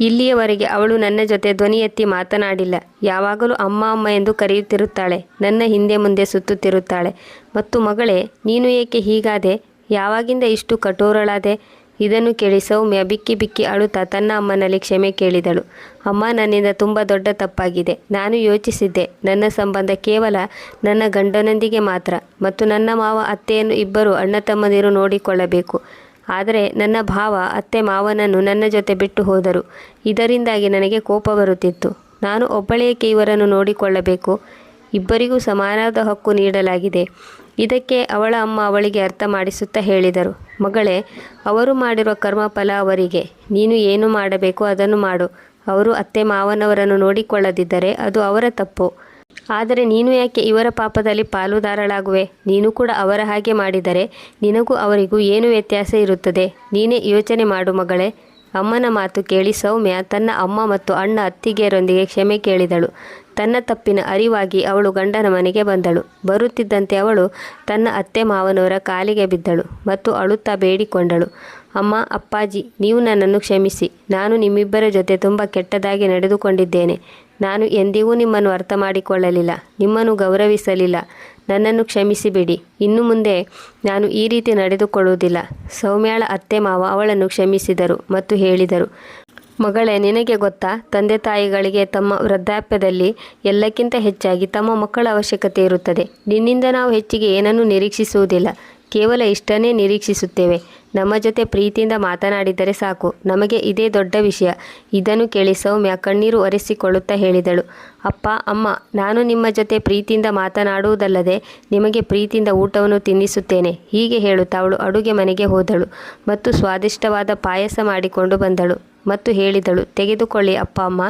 A: ಇಲ್ಲಿಯವರೆಗೆ ಅವಳು ನನ್ನ ಜೊತೆ ಧ್ವನಿ ಎತ್ತಿ ಮಾತನಾಡಿಲ್ಲ. ಯಾವಾಗಲೂ ಅಮ್ಮ ಅಮ್ಮ ಎಂದು ಕರೆಯುತ್ತಿರುತ್ತಾಳೆ, ನನ್ನ ಹಿಂದೆ ಮುಂದೆ ಸುತ್ತುತ್ತಿರುತ್ತಾಳೆ. ಮತ್ತು ಮಗಳೇ, ನೀನು ಏಕೆ ಹೀಗಾದೆ? ಯಾವಾಗಿಂದ ಇಷ್ಟು ಕಠೋರಳಾದೆ? ಇದನ್ನು ಕೇಳಿ ಸೌಮ್ಯ ಬಿಕ್ಕಿ ಬಿಕ್ಕಿ ಅಳುತ್ತಾ ತನ್ನ ಅಮ್ಮನಲ್ಲಿ ಕ್ಷಮೆ ಕೇಳಿದಳು. ಅಮ್ಮ, ನನ್ನಿಂದ ತುಂಬ ದೊಡ್ಡ ತಪ್ಪಾಗಿದೆ. ನಾನು ಯೋಚಿಸಿದ್ದೆ. ನನ್ನ ಸಂಬಂಧ ಕೇವಲ ನನ್ನ ಗಂಡನೊಂದಿಗೆ ಮಾತ್ರ ಮತ್ತು ನನ್ನ ಮಾವ, ಅತ್ತೆಯನ್ನು ಇಬ್ಬರು ಅಣ್ಣ ತಮ್ಮಂದಿರು ನೋಡಿಕೊಳ್ಳಬೇಕು. ಆದರೆ ನನ್ನ ಭಾವ, ಅತ್ತೆ ಮಾವನನ್ನು ನನ್ನ ಜೊತೆ ಬಿಟ್ಟು ಹೋದರು. ಇದರಿಂದಾಗಿ ನನಗೆ ಕೋಪ ಬರುತ್ತಿತ್ತು. ನಾನು ಒಬ್ಬಳೇಕೆ ಇವರನ್ನು ನೋಡಿಕೊಳ್ಳಬೇಕು? ಇಬ್ಬರಿಗೂ ಸಮಾನದ ಹಕ್ಕು ನೀಡಲಾಗಿದೆ. ಇದಕ್ಕೆ ಅವಳ ಅಮ್ಮ ಅವಳಿಗೆ ಅರ್ಥ ಮಾಡಿಸುತ್ತಾ ಹೇಳಿದರು. ಮಗಳೇ, ಅವರು ಮಾಡಿರುವ ಕರ್ಮಫಲ ಅವರಿಗೆ. ನೀನು ಏನು ಮಾಡಬೇಕು ಅದನ್ನು ಮಾಡು. ಅವರು ಅತ್ತೆ ಮಾವನವರನ್ನು ನೋಡಿಕೊಳ್ಳದಿದ್ದರೆ ಅದು ಅವರ ತಪ್ಪು. ಆದರೆ ನೀನು ಯಾಕೆ ಇವರ ಪಾಪದಲ್ಲಿ ಪಾಲುದಾರಳಾಗುವೆ? ನೀನು ಕೂಡ ಅವರ ಹಾಗೆ ಮಾಡಿದರೆ ನಿನಗೂ ಅವರಿಗೂ ಏನು ವ್ಯತ್ಯಾಸ ಇರುತ್ತದೆ? ನೀನೇ ಯೋಚನೆ ಮಾಡು ಮಗಳೇ. ಅಮ್ಮನ ಮಾತು ಕೇಳಿ ಸೌಮ್ಯ ತನ್ನ ಅಮ್ಮ ಮತ್ತು ಅಣ್ಣ ಅತ್ತಿಗೆಯರೊಂದಿಗೆ ಕ್ಷಮೆ ಕೇಳಿದಳು. ತನ್ನ ತಪ್ಪಿನ ಅರಿವಾಗಿ ಅವಳು ಗಂಡನ ಮನೆಗೆ ಬಂದಳು. ಬರುತ್ತಿದ್ದಂತೆ ಅವಳು ತನ್ನ ಅತ್ತೆ ಮಾವನವರ ಕಾಲಿಗೆ ಬಿದ್ದಳು ಮತ್ತು ಅಳುತ್ತಾ ಬೇಡಿಕೊಂಡಳು. ಅಮ್ಮ, ಅಪ್ಪಾಜಿ, ನೀವು ನನ್ನನ್ನು ಕ್ಷಮಿಸಿ. ನಾನು ನಿಮ್ಮಿಬ್ಬರ ಜೊತೆ ತುಂಬ ಕೆಟ್ಟದಾಗಿ ನಡೆದುಕೊಂಡಿದ್ದೇನೆ. ನಾನು ಎಂದಿಗೂ ನಿಮ್ಮನ್ನು ಅರ್ಥ ಮಾಡಿಕೊಳ್ಳಲಿಲ್ಲ ನಿಮ್ಮನ್ನು ಗೌರವಿಸಲಿಲ್ಲ. ನನ್ನನ್ನು ಕ್ಷಮಿಸಿಬಿಡಿ. ಇನ್ನು ಮುಂದೆ ನಾನು ಈ ರೀತಿ ನಡೆದುಕೊಳ್ಳುವುದಿಲ್ಲ. ಸೌಮ್ಯಾಳ ಅತ್ತೆ ಮಾವ ಅವಳನ್ನು ಕ್ಷಮಿಸಿದರು ಮತ್ತು ಹೇಳಿದರು, ಮಗಳೇ, ನಿನಗೆ ಗೊತ್ತಾ? ತಂದೆ ತಾಯಿಗಳಿಗೆ ತಮ್ಮ ವೃದ್ಧಾಪ್ಯದಲ್ಲಿ ಎಲ್ಲಕ್ಕಿಂತ ಹೆಚ್ಚಾಗಿ ತಮ್ಮ ಮಕ್ಕಳ ಅವಶ್ಯಕತೆ ಇರುತ್ತದೆ. ನಿನ್ನಿಂದ ನಾವು ಹೆಚ್ಚಿಗೆ ಏನನ್ನೂ ನಿರೀಕ್ಷಿಸುವುದಿಲ್ಲ. ಕೇವಲ ಇಷ್ಟನ್ನೇ ನಿರೀಕ್ಷಿಸುತ್ತೇವೆ. ನಮ್ಮ ಜೊತೆ ಪ್ರೀತಿಯಿಂದ ಮಾತನಾಡಿದರೆ ಸಾಕು. ನಮಗೆ ಇದೇ ದೊಡ್ಡ ವಿಷಯ. ಇದನ್ನು ಕೇಳಿ ಸೌಮ್ಯ ಕಣ್ಣೀರು ಒರೆಸಿಕೊಳ್ಳುತ್ತಾ ಹೇಳಿದಳು. ಅಪ್ಪ, ಅಮ್ಮ, ನಾನು ನಿಮ್ಮ ಜೊತೆ ಪ್ರೀತಿಯಿಂದ ಮಾತನಾಡುವುದಲ್ಲದೆ ನಿಮಗೆ ಪ್ರೀತಿಯಿಂದ ಊಟವನ್ನು ತಿನ್ನಿಸುತ್ತೇನೆ. ಹೀಗೆ ಹೇಳುತ್ತಾ ಅವಳು ಅಡುಗೆ ಮನೆಗೆ ಹೋದಳು ಮತ್ತು ಸ್ವಾದಿಷ್ಟವಾದ ಪಾಯಸ ಮಾಡಿಕೊಂಡು ಬಂದಳು ಮತ್ತು ಹೇಳಿದಳು, ತೆಗೆದುಕೊಳ್ಳಿ ಅಪ್ಪ, ಅಮ್ಮ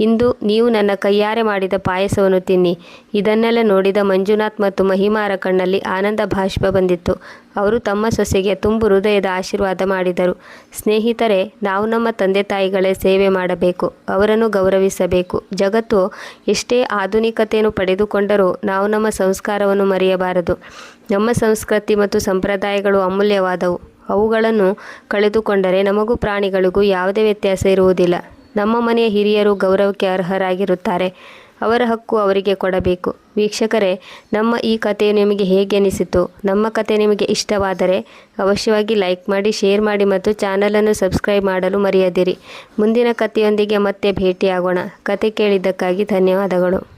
A: ಇಂದು ನೀವು ನನ್ನ ಕೈಯಾರೆ ಮಾಡಿದ ಪಾಯಸವನ್ನು ತಿನ್ನಿ. ಇದನ್ನೆಲ್ಲ ನೋಡಿದ ಮಂಜುನಾಥ್ ಮತ್ತು ಮಹಿಮಾರ ಕಣ್ಣಲ್ಲಿ ಆನಂದ ಭಾಷ್ಪ ಬಂದಿತ್ತು. ಅವರು ತಮ್ಮ ಸೊಸೆಗೆ ತುಂಬು ಹೃದಯದ ಆಶೀರ್ವಾದ ಮಾಡಿದರು. ಸ್ನೇಹಿತರೆ, ನಾವು ನಮ್ಮ ತಂದೆ ತಾಯಿಗಳೇ ಸೇವೆ ಮಾಡಬೇಕು, ಅವರನ್ನು ಗೌರವಿಸಬೇಕು. ಜಗತ್ತು ಎಷ್ಟೇ ಆಧುನಿಕತೆಯನ್ನು ಪಡೆದುಕೊಂಡರೂ ನಾವು ನಮ್ಮ ಸಂಸ್ಕಾರವನ್ನು ಮರೆಯಬಾರದು. ನಮ್ಮ ಸಂಸ್ಕೃತಿ ಮತ್ತು ಸಂಪ್ರದಾಯಗಳು ಅಮೂಲ್ಯವಾದವು. ಅವುಗಳನ್ನು ಕಳೆದುಕೊಂಡರೆ ನಮಗೂ ಪ್ರಾಣಿಗಳಿಗೂ ಯಾವುದೇ ವ್ಯತ್ಯಾಸ ಇರುವುದಿಲ್ಲ. ನಮ್ಮ ಮನೆಯ ಹಿರಿಯರು ಗೌರವಕ್ಕೆ ಅರ್ಹರಾಗಿರುತ್ತಾರೆ. ಅವರ ಹಕ್ಕು ಅವರಿಗೆ ಕೊಡಬೇಕು. ವೀಕ್ಷಕರೇ, ನಮ್ಮ ಈ ಕಥೆ ನಿಮಗೆ ಹೇಗೆ ಅನಿಸಿತು? ನಮ್ಮ ಕತೆ ನಿಮಗೆ ಇಷ್ಟವಾದರೆ ಅವಶ್ಯವಾಗಿ ಲೈಕ್ ಮಾಡಿ, ಶೇರ್ ಮಾಡಿ ಮತ್ತು ಚಾನಲನ್ನು ಸಬ್ಸ್ಕ್ರೈಬ್ ಮಾಡಲು ಮರೆಯದಿರಿ. ಮುಂದಿನ ಕಥೆಯೊಂದಿಗೆ ಮತ್ತೆ ಭೇಟಿಯಾಗೋಣ. ಕತೆ ಕೇಳಿದ್ದಕ್ಕಾಗಿ ಧನ್ಯವಾದಗಳು.